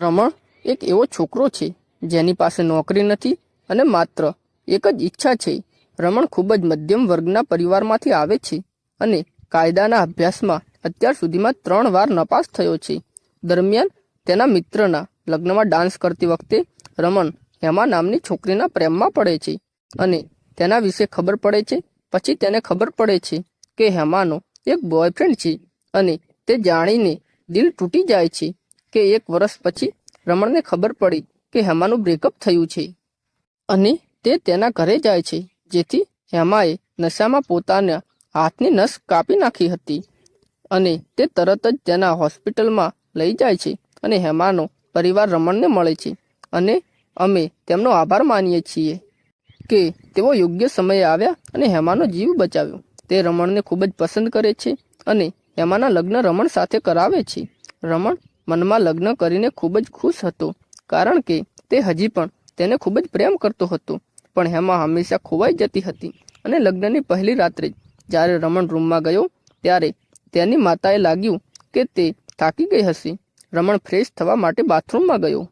રમણ એક એવો છોકરો છે, જેની પાસે નોકરી નથી અને માત્ર એક જ ઈચ્છા છે. રમણ ખૂબ જ મધ્યમ વર્ગના પરિવારમાંથી આવે છે અને કાયદાના અભ્યાસમાં અત્યાર સુધીમાં ત્રણ વાર નપાસ થયો છે. દરમિયાન તેના મિત્રના લગ્નમાં ડાન્સ કરતી વખતે રમણ હેમા નામની છોકરીના પ્રેમમાં પડે છે અને તેના વિશે ખબર પડે છે. પછી તેને ખબર પડે છે કે હેમાનો એક બોયફ્રેન્ડ છે અને તે જાણીને દિલ તૂટી જાય છે. કે એક વર્ષ પછી રમણને ખબર પડી કે હેમાનું બ્રેકઅપ થયું છે. અને તે તેના ઘરે જાય છે, જેથી હેમાએ નશામાં પોતાના હાથની નસ કાપી નાખી હતી. અને તે તરત જ તેના હોસ્પિટલમાં લઈ જાય છે અને હેમાનો પરિવાર રમણને મળે છે. અને અમે તેમનો આભાર માનીએ છીએ કે તેઓ યોગ્ય સમયે આવ્યા અને હેમાનો જીવ બચાવ્યો. તે રમણને ખૂબ જ પસંદ કરે છે અને હેમાના લગ્ન રમણ સાથે કરાવે છે. રમણ મનમાં લગ્ન કરીને ખૂબ જ ખુશ હતો. કારણ કે તે હજી પણ તેને ખૂબ જ પ્રેમ કરતો હતો. પણ હેમા હંમેશા ખોવાઈ જતી હતી અને લગ્નની પહેલી રાત્રે જ્યારે રમણ રૂમમાં ગયો ત્યારે તેની માતાએ લાગ્યું કે તે થાકી ગઈ હશે. રમણ ફ્રેશ થવા માટે બાથરૂમમાં ગયો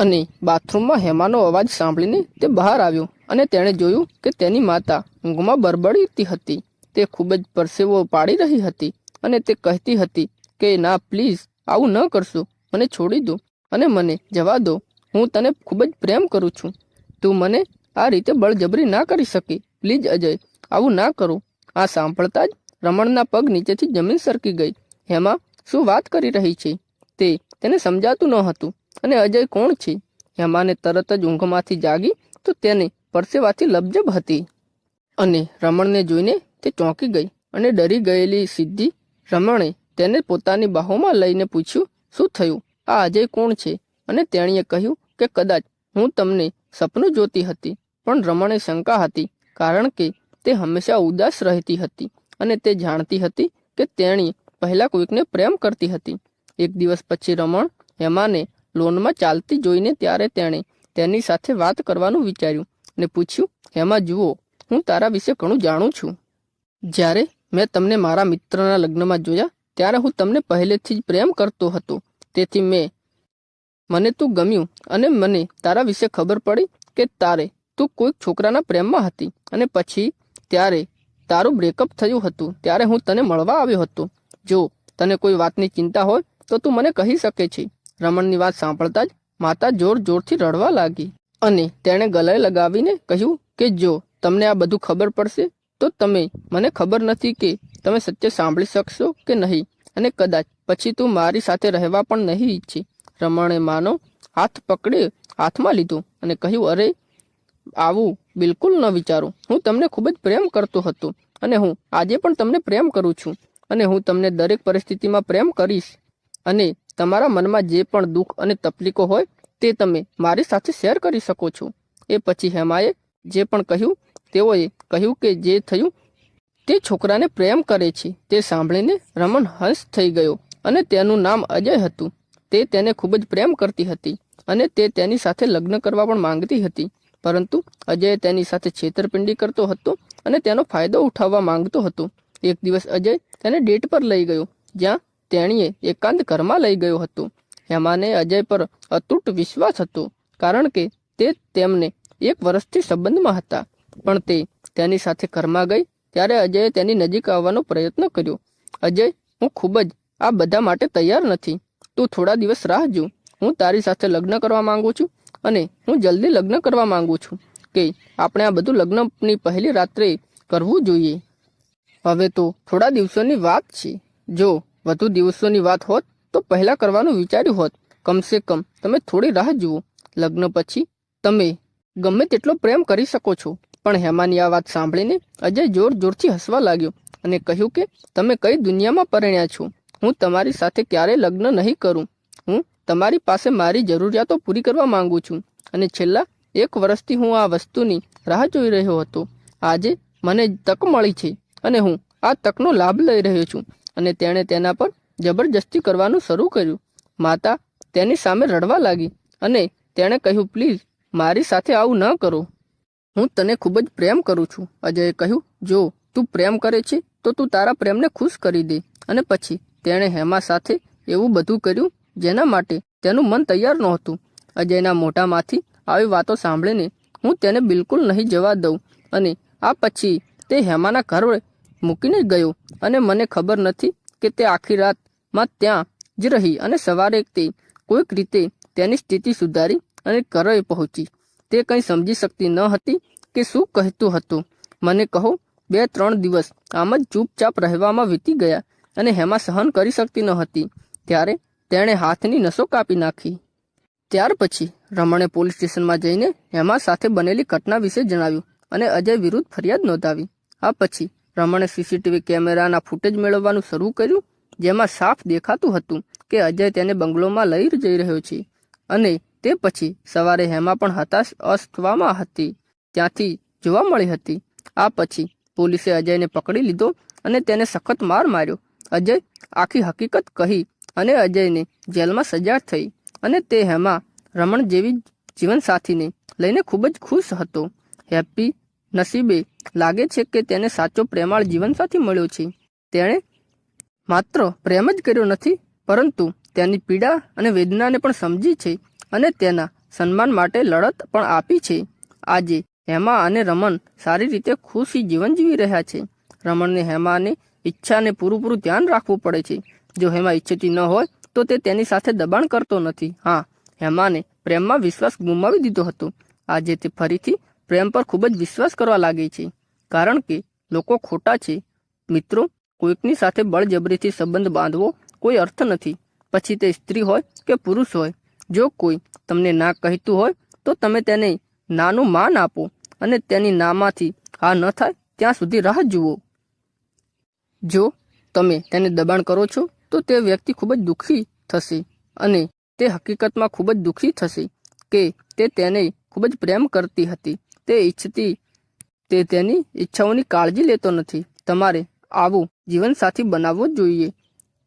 અને બાથરૂમમાં હેમાનો અવાજ સાંભળીને તે બહાર આવ્યો અને તેણે જોયું કે તેની માતા ઊંઘમાં બરબડતી હતી. તે ખૂબ જ પરસેવો પાડી રહી હતી અને તે કહેતી હતી કે, ના, પ્લીઝ આવું ન કરશો. મને છોડી દો અને મને જવા દો. હું તને ખૂબ જ પ્રેમ કરું છું. તું મને આ રીતે બળજબરી ના કરી શકે. પ્લીઝ, અજય, આવું ના કરો. આ સાંભળતા જ રમણના પગ નીચેથી જમીન સરકી ગઈ. હેમા, શું વાત કરી રહી છે? તે તેને સમજાતું ન હતું. અને અજય કોણ છે? હેમાને તરત જ ઊંઘમાંથી જાગી તો તેને પરસેવાથી લબજબ હતી. અને રમણને જોઈને તે ચોંકી ગઈ અને ડરી ગયેલી સિદ્ધિ રમણે તેને પોતાની બાહોમાં લઈને પૂછ્યું, શું થયું? આ અજય કોણ છે? અને તેણીએ કહ્યું કે, કદાચ હું તમને સપનું જોતી હતી, પણ રમણે શંકા હતી, કારણ કે તે હંમેશા ઉદાસ રહેતી હતી અને તે જાણતી હતી કે તેણી પહેલા કોઈકને પ્રેમ કરતી હતી. એક દિવસ પછી રમણ હેમાને લોનમાં ચાલતી જોઈને ત્યારે તેણે તેની સાથે વાત કરવાનું વિચાર્યું અને પૂછ્યું, હેમા, જુઓ, હું તારા વિશે ઘણું જાણું છું. જ્યારે મેં તમને મારા મિત્રના લગ્નમાં જોયા ત્યારે હું તમને પહેલેથી જ પ્રેમ કરતો હતો. તેથી મેં મને તું ગમ્યું અને મને તારા વિશે ખબર પડી કે તારે તું કોઈક છોકરાના પ્રેમમાં હતી. અને પછી ત્યારે તારું બ્રેકઅપ થયું હતું. ત્યારે હું તને મળવા આવ્યો હતો. જો તને કોઈ વાતની ચિંતા હોય, તો તું મને કહી શકે છે. રમણની વાત સાંભળતા જ માતા જોર જોરથી રડવા લાગી. અને તેણે ગલાએ લગાવીને કહ્યું કે જો તમને આ બધું ખબર પડશે, તો તમે મને ખબર નથી કે તમે સત્ય સાંભળી શકશો કે નહીં? અને કદાચ પછી તું મારી સાથે રહેવા પણ નહીં ઈચ્છી. રમણે માનો, હાથ પકડી, હાથમાં લીધો અને કહ્યું, અરે, આવું બિલકુલ ન વિચારો. હું તમને ખૂબ જ પ્રેમ કરતો હતો અને હું આજે પણ તમને પ્રેમ કરું છું. અને હું તમને દરેક પરિસ્થિતિમાં પ્રેમ કરીશ. અને તમારા મનમાં જે પણ દુઃખ અને તકલીફો હોય, તે તમે મારી સાથે શેર કરી શકો છો. એ પછી હેમાએ જે પણ કહ્યું, તેઓએ કહ્યું કે જે થયું તે છોકરાને પ્રેમ કરે છે. તે સાંભળીને રમણ હંસ થઈ ગયો અને તેનું નામ અજય હતું. તે તેને ખૂબ જ પ્રેમ કરતી હતી અને તે તેની સાથે લગ્ન કરવા પણ માંગતી હતી. પરંતુ અજય તેની સાથે છેતરપિંડી કરતો હતો અને તેનો ફાયદો ઉઠાવવા માંગતો હતો. એક દિવસ અજય તેને ડેટ પર લઈ ગયો, જ્યાં તેણીએ એકાંત ઘરમાં લઈ ગયો હતો. હેમાને અજય પર અતૂટ વિશ્વાસ હતો, કારણ કે તે તેમને એક વર્ષથી સંબંધમાં હતા. પણ તે તેની સાથે ઘરમાં ગઈ ત્યારે અજયે તેની નજીક આવવાનો પ્રયત્ન કર્યો. અજય, હું ખૂબ જ, આ બધા માટે તૈયાર નથી. તું થોડા દિવસ રાહ જો હું તારી સાથે લગ્ન કરવા માંગુ છું અને હું જલ્દી લગ્ન કરવા માંગુ છું કે આપણે આ બધું લગ્નની પહેલી રાત્રે કરવું જોઈએ. હવે તો થોડા દિવસોની વાત છે. જો વધુ દિવસોની વાત હોત, તો પહેલાં કરવાનું વિચાર્યું હોત. કમસે કમ તમે થોડી રાહ જુઓ. લગ્ન પછી તમે ગમે તેટલો પ્રેમ કરી શકો છો. પણ હેમાની આ વાત સાંભળીને અજય જોર જોરથી હસવા લાગ્યો અને કહ્યું કે, તમે કઈ દુનિયામાં પરણ્યા છો? હું તમારી સાથે ક્યારેય લગ્ન નહીં કરું. હું તમારી પાસે મારી જરૂરિયાતો પૂરી કરવા માંગુ છું. અને છેલ્લા એક વર્ષથી હું આ વસ્તુની રાહ જોઈ રહ્યો હતો. આજે મને તક મળી છે અને હું આ તકનો લાભ લઈ રહ્યો છું. અને તેણે તેના પર જબરજસ્તી કરવાનું શરૂ કર્યું. માતા તેની સામે રડવા લાગી અને તેણે કહ્યું, પ્લીઝ, મારી સાથે આવું ન કરો. હું તને ખૂબ જ પ્રેમ કરું છું. અજયે કહ્યું, જો તું પ્રેમ કરે છે, તો તું તારા પ્રેમને ખુશ કરી દે. અને પછી તેણે હેમા સાથે એવું બધું કર્યું જેના માટે તેનું મન તૈયાર નહોતું. અજયના મોઢામાંથી આવી વાતો સાંભળીને હું તેને બિલકુલ નહીં જવા દઉં. અને આ પછી તે હેમાના ઘર મૂકીને ગયો અને મને ખબર નથી કે તે આખી રાતમાં ત્યાં જ રહી અને સવારે તે કોઈક રીતે તેની સ્થિતિ સુધારી અને ઘરે પહોંચી. તે કંઈ સમજી શકતી ન હતી કે શું કહેતું હતું. મને કહો, બે ત્રણ દિવસ આમ જ ચૂપચાપ રહેવામાં વીતી ગયા અને હેમા સહન કરી શકતી ન હતી. ત્યારે તેણે હાથની નસો કાપી નાખી. ત્યાર પછી રમણે પોલીસ સ્ટેશનમાં જઈને હેમા સાથે બનેલી ઘટના વિશે જણાવ્યું અને અજય વિરુદ્ધ ફરિયાદ નોંધાવી. આ પછી રમણે સીસીટીવી કેમેરાના ફૂટેજ મેળવવાનું શરૂ કર્યું, જેમાં સાફ દેખાતું હતું કે અજય તેને બંગલોમાં લઈ જઈ રહ્યો છે અને તે પછી સવારે હેમા પણ હતાશ અસ્થવામાં હતી. ત્યાંથી જોવા મળી હતી. આ પછી પોલીસે અજયને પકડી લીધો અને તેને સખત માર માર્યો. અજય આખી હકીકત કહી અને અજયને જેલમાં સજા થઈ અને તે હેમા રમણ જેવી જીવનસાથીને લઈને ખૂબ જ ખુશ હતો. હેપી નસીબે લાગે છે કે તેને સાચો પ્રેમાળ જીવનસાથી મળ્યો છે. તેણે માત્ર પ્રેમ જ કર્યો નથી, પરંતુ તેની પીડા અને વેદનાને પણ સમજી છે અને તેના સન્માન માટે લડત પણ આપી છે. આજે હેમા અને રમન સારી રીતે ખુશી જીવન જીવી રહ્યા છે. રમણને હેમાની ઈચ્છાને પૂરું પૂરું ધ્યાન રાખવું પડે છે. જો હેમા ઈચ્છતી ન હોય, તો તે તેની સાથે દબાણ કરતો નથી. હા, હેમાને પ્રેમમાં વિશ્વાસ ગુમાવી દીધો હતો. આજે તે ફરીથી પ્રેમ પર ખૂબ જ વિશ્વાસ કરવા લાગી છે. કારણ કે લોકો ખોટા છે. મિત્રો, કોઈકની સાથે બળજબરીથી સંબંધ બાંધવો કોઈ અર્થ નથી. પછી તે સ્ત્રી હોય કે પુરુષ હોય જો કોઈ તમને ના કહેતું હોય, તો તમે તેને નાનું માન આપો અને તેની નામાંથી હા ન થાય, ત્યાં સુધી રાહ જુઓ. જો તમે તેને દબાણ કરો છો, તો તે વ્યક્તિ ખૂબ જ દુઃખી થશે અને તે હકીકતમાં ખૂબ જ દુઃખી થશે કે તે તેને ખૂબ જ પ્રેમ કરતી હતી. તે ઈચ્છતી, તે તેની ઈચ્છાઓની કાળજી લેતો નથી. તમારે આવું જીવનસાથી બનાવવું જોઈએ.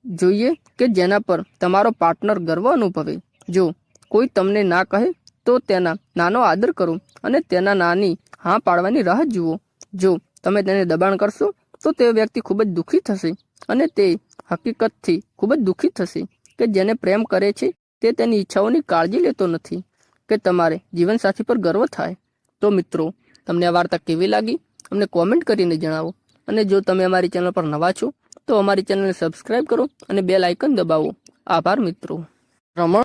જોઈએ કે જેના પર તમારો પાર્ટનર ગર્વ અનુભવે. જો કોઈ તમને ના કહે, તો તેના નાનો આદર કરો અને તેના નાની હા પાડવાની રાહ જુઓ. જો તમે તેને દબાણ કરશો, તો તે વ્યક્તિ ખૂબ જ દુઃખી થશે અને તે હકીકતથી ખૂબ જ દુઃખી થશે કે જેને પ્રેમ કરે છે, તે તેની ઈચ્છાઓની કાળજી લેતો નથી, કે તમારે જીવનસાથી પર ગર્વ થાય. તો મિત્રો, તમને આ વાર્તા કેવી લાગી? અમને કોમેન્ટ કરીને જણાવો. અને જો તમે અમારી ચેનલ પર નવા છો, તો અમારી ચેનલને સબસ્ક્રાઇબ કરો અને બેલ આઇકન દબાવો. આભાર મિત્રો. રમણ